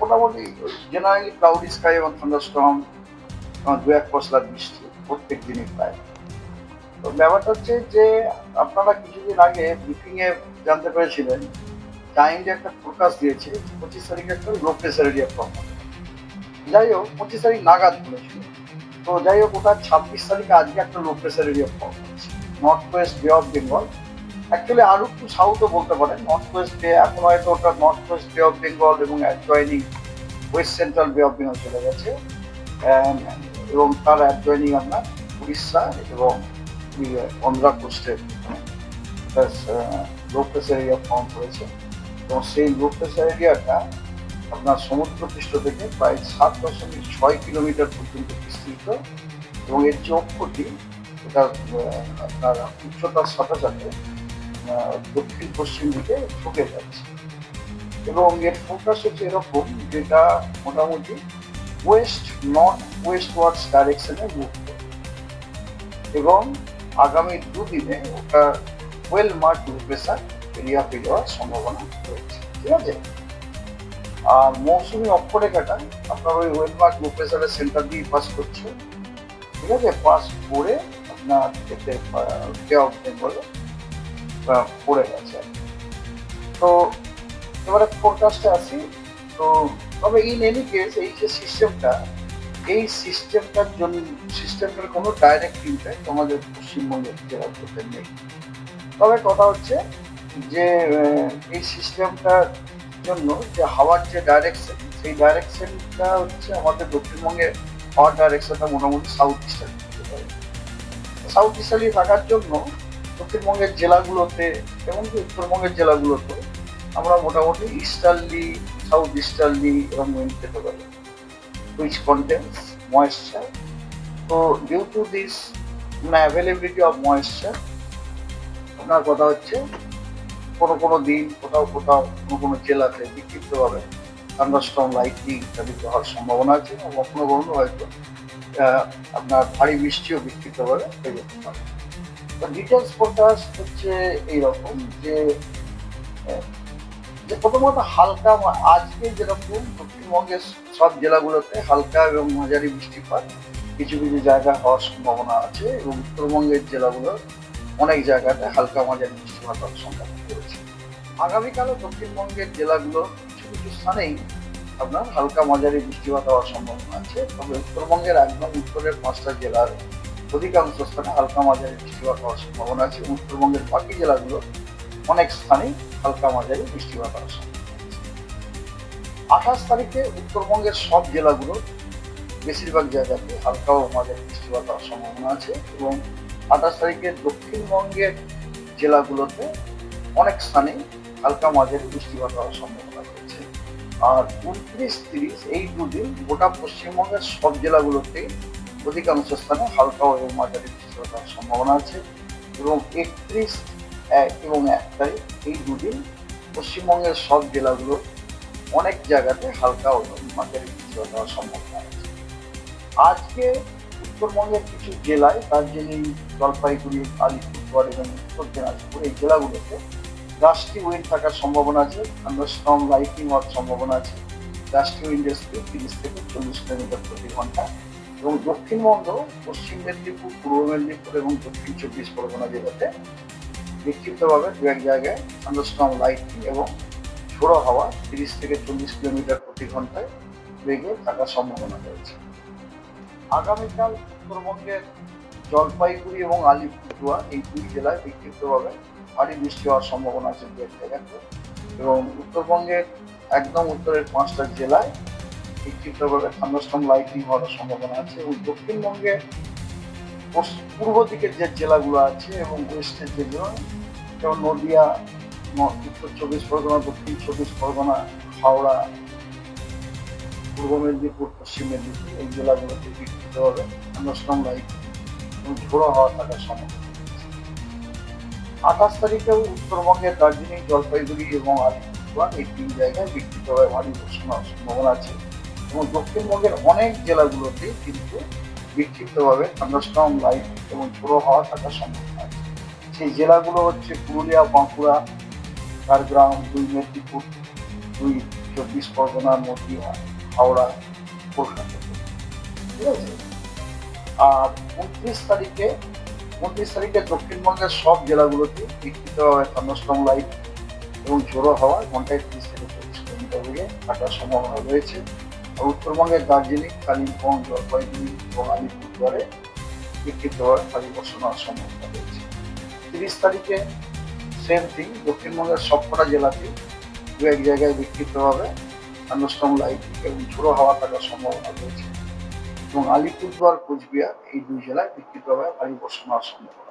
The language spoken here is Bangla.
মোটামুটি জেনারেলি ক্লাউডি স্কাই এবং থান্ডারস্টর্ম দু এক পশলা বৃষ্টি প্রত্যেক দিনই প্রায়। তো ব্যাপারটা হচ্ছে যে আপনারা কিছুদিন আগে ব্রিফিংয়ে জানতে পেরেছিলেন টাইমে একটা ফোরকাস্ট দিয়েছে, পঁচিশ তারিখে একটা লো প্রেসার এরিয়া ফর্ম যাই হোক, পঁচিশ তারিখ নাগাদ বলেছিল। তো যাই হোক, ওটা ছাব্বিশ তারিখে আজকে একটা low pressure area form north west Bay of Bengal actually আরও একটু সাউথও বলতে পারেন। নর্থ ওয়েস্ট এখন হয়তো ওটা north west Bay of Bengal এবং adjoining west central Bay of Bengal চলে গেছে। এবং তার অ্যাডজয়নিং আপনার উড়িষ্যা এবং অন্ধ্রা কোস্টের প্রেসার এরিয়া ফর্ম করেছে এবং সেই লো এরিয়াটা আপনার সমুদ্রপৃষ্ঠ থেকে প্রায় সাত দশমিক ছয় কিলোমিটার পর্যন্ত বিস্তৃত। এবং এর যে অক্ষটি, এটা আপনার উচ্চতার সাথে সাথে দক্ষিণ, পশ্চিম দিকে ঝুঁকে যাচ্ছে। এবং এর ফোকাস হচ্ছে এরকম যেটা মোটামুটি ওয়েস্ট নর্থ ওয়েস্ট ওয়ার্ডস ডাইরেকশনে মুভ এবং আগামী দুদিনে ওটা ওয়েল মার্ক প্রেসার এরিয়া পেয়ে যাওয়ার সম্ভাবনা রয়েছে। ঠিক আছে? আর মৌসুমি অক্ষরেখাটা আপনার ওই ওয়েল মার্ক প্রেসারের সেন্টার দিয়ে পাস করছে। ঠিক আছে? পাস করে আপনার এতে বে অফ পড়ে গেছে। তো এবারে ফোরকাস্টে আসি তো তবে ইন এনি কেস এই যে সিস্টেমটা এই সিস্টেমটার জন্য সিস্টেমটার কোনো ডাইরেক্ট ইম্প্যাক্ট আমাদের পশ্চিমবঙ্গের জেলাগুলোতে নেই। তবে কথা হচ্ছে যে এই সিস্টেমটার জন্য যে হাওয়ার যে ডাইরেকশন সেই ডাইরেকশনটা হচ্ছে আমাদের দক্ষিণবঙ্গে হাওয়ার ডাইরেকশনটা মোটামুটি সাউথ ইস্টার্ন সাউথ ইস্টার্লি থাকার জন্য দক্ষিণবঙ্গের জেলাগুলোতে এমনকি উত্তরবঙ্গের জেলাগুলোতে আমরা মোটামুটি ইস্টার্লি সাউথ ইস্টার্লি এবং উইন্ড পেতে পারি which contains moisture. So due to this availability of moisture, আপনার কথা হচ্ছে কোনো কোনো দিন কোথাও কোথাও কোনো কোনো জেলাতে বিক্ষিপ্তভাবে থান্ডারস্টর্ম লাইটনিং ইত্যাদি হওয়ার সম্ভাবনা আছে। এবং কখনো কখনো হয়তো আপনার ভারী বৃষ্টিও বিক্ষিপ্তভাবে হয়ে যেতে পারে। তো ডিটেলস ফোরকাস্ট হচ্ছে এইরকম যে যে প্রথমত হালকা আজকে যেরকম দক্ষিণবঙ্গের সব জেলাগুলোতে হালকা এবং মাঝারি বৃষ্টিপাত, কিছু কিছু জায়গায় হওয়ার সম্ভাবনা আছে এবং উত্তরবঙ্গের জেলাগুলোর অনেক জায়গাতে হালকা মাঝারি বৃষ্টিপাত হওয়ার সম্ভাবনা রয়েছে আগামীকালও দক্ষিণবঙ্গের জেলাগুলো কিছু কিছু স্থানেই আপনার হালকা মাঝারি বৃষ্টিপাত হওয়ার সম্ভাবনা আছে, তবে উত্তরবঙ্গের একদম উত্তরের পাঁচটা জেলার অধিকাংশ স্থানে হালকা মাঝারি বৃষ্টিপাত হওয়ার সম্ভাবনা আছে। উত্তরবঙ্গের বাকি জেলাগুলো অনেক স্থানেই হালকা মাঝারি বৃষ্টিপাত হওয়ার সম্ভাবনা। আঠাশ তারিখে উত্তরবঙ্গের সব জেলাগুলো বেশিরভাগ জায়গাতে হালকা ও মাঝারি বৃষ্টিপাত হওয়ার সম্ভাবনা আছে এবং আঠাশ তারিখে দক্ষিণবঙ্গের জেলাগুলোতে অনেক স্থানেই হালকা মাঝারি বৃষ্টিপাত হওয়ার সম্ভাবনা রয়েছে। আর উনত্রিশ তিরিশ এই দুদিন গোটা পশ্চিমবঙ্গের সব জেলাগুলোতেই অধিকাংশ স্থানে হালকা এবং মাঝারি বৃষ্টিপাত হওয়ার সম্ভাবনা আছে এবং একত্রিশ, এক এবং এক তারিখ এই দুদিন পশ্চিমবঙ্গের সব জেলাগুলো অনেক জায়গাতে হালকা ও মাঝারি বৃষ্টিপাত হওয়ার সম্ভাবনা আছে। আজকে উত্তরবঙ্গের কিছু জেলায়, দার্জিলিং, জলপাইগুড়ি, আলিপুরদুয়ার এবং উত্তর দিনাজপুর এই জেলাগুলোতে গাছটি উইন্ড থাকার সম্ভাবনা আছে থান্ডারস্টর্ম লাইটিং হওয়ার সম্ভাবনা আছে। গাছটি উইন্ডের স্পিড তিরিশ থেকে চল্লিশ কিলোমিটার প্রতি ঘণ্টা। এবং দক্ষিণবঙ্গ পশ্চিম মেদিনীপুর, পূর্ব মেদিনীপুর এবং দক্ষিণ চব্বিশ পরগনা জেলাতে বিক্ষিপ্তভাবে দু এক জায়গায় থান্ডারস্টর্ম লাইটিং এবং ঝোড়ো হাওয়া তিরিশ থেকে চল্লিশ কিলোমিটার প্রতি ঘন্টায় বেগে থাকার সম্ভাবনা রয়েছে। আগামীকাল উত্তরবঙ্গের জলপাইগুড়ি এবং আলিপুরদুয়ার এই দুই জেলায় বিক্ষিপ্তভাবে ভারী বৃষ্টি হওয়ার সম্ভাবনা আছে দু এক জায়গাতে এবং উত্তরবঙ্গের একদম উত্তরের পাঁচটা জেলায় বিক্ষিপ্তভাবে থান্ডারস্টর্ম লাইটিং হওয়ার সম্ভাবনা আছে এবং দক্ষিণবঙ্গের পশ- পূর্ব দিকের যে জেলাগুলো আছে এবং ওয়েস্টের যে জেলা, যেমন নদিয়া উত্তর চব্বিশ পরগনা, দক্ষিণ চব্বিশ পরগনা, হাওড়া, পূর্ব মেদিনীপুর, পশ্চিম মেদিনীপুর এই জেলাগুলোতে বিক্ষিপ্তভাবে থান্ডারস্টর্ম লাইট এবং ঝোড়ো হাওয়া থাকার সম্ভাবনা আঠাশ তারিখেও উত্তরবঙ্গের দার্জিলিং, জলপাইগুড়ি এবং আলিপুরদুয়ার এই তিন জায়গায় বিক্ষিপ্তভাবে ভারী বর্ষণ হওয়ার সম্ভাবনা আছে। এবং দক্ষিণবঙ্গের অনেক জেলাগুলোতে কিন্তু বিক্ষিপ্তভাবে থান্ডারস্টর্ম লাইট এবং ঝোড়ো হাওয়া থাকার সম্ভাবনা আছে। সেই জেলাগুলো হচ্ছে পুরুলিয়া, বাঁকুড়া, ঝাড়গ্রাম, দুই মেদিনীপুর, দুই চব্বিশ পরগনা, নদিয়া, হাওড়া, কলকাতা। ঠিক আছে? আর উনত্রিশ তারিখে উনত্রিশ তারিখে দক্ষিণবঙ্গের সব জেলাগুলোতে বিক্ষিপ্তভাবে থান্ডারস্টর্ম লাইট এবং ঝোড়ো হাওয়া ঘন্টায় ত্রিশ থেকে চল্লিশ কিলোমিটার বেগে থাকার সম্ভাবনা রয়েছে। উত্তরবঙ্গের দার্জিলিং, কালিম্পং, জলপাইগুড়ি এবং আলিপুরদুয়ারে বিক্ষিপ্তভাবে ভারী বর্ষণ হওয়ার সম্ভাবনা রয়েছে তিরিশ তারিখে সেম থিং দক্ষিণবঙ্গের সবকটা জেলাতে দু এক জায়গায় বিক্ষিপ্তভাবে থান্ডারস্টর্ম লাইট এবং ঝোড়ো হাওয়া থাকার সম্ভাবনা রয়েছে। এবং আলিপুরদুয়ার, কোচবিহার এই দুই জেলায় বিক্ষিপ্তভাবে ভারী বর্ষণ সম্ভাবনা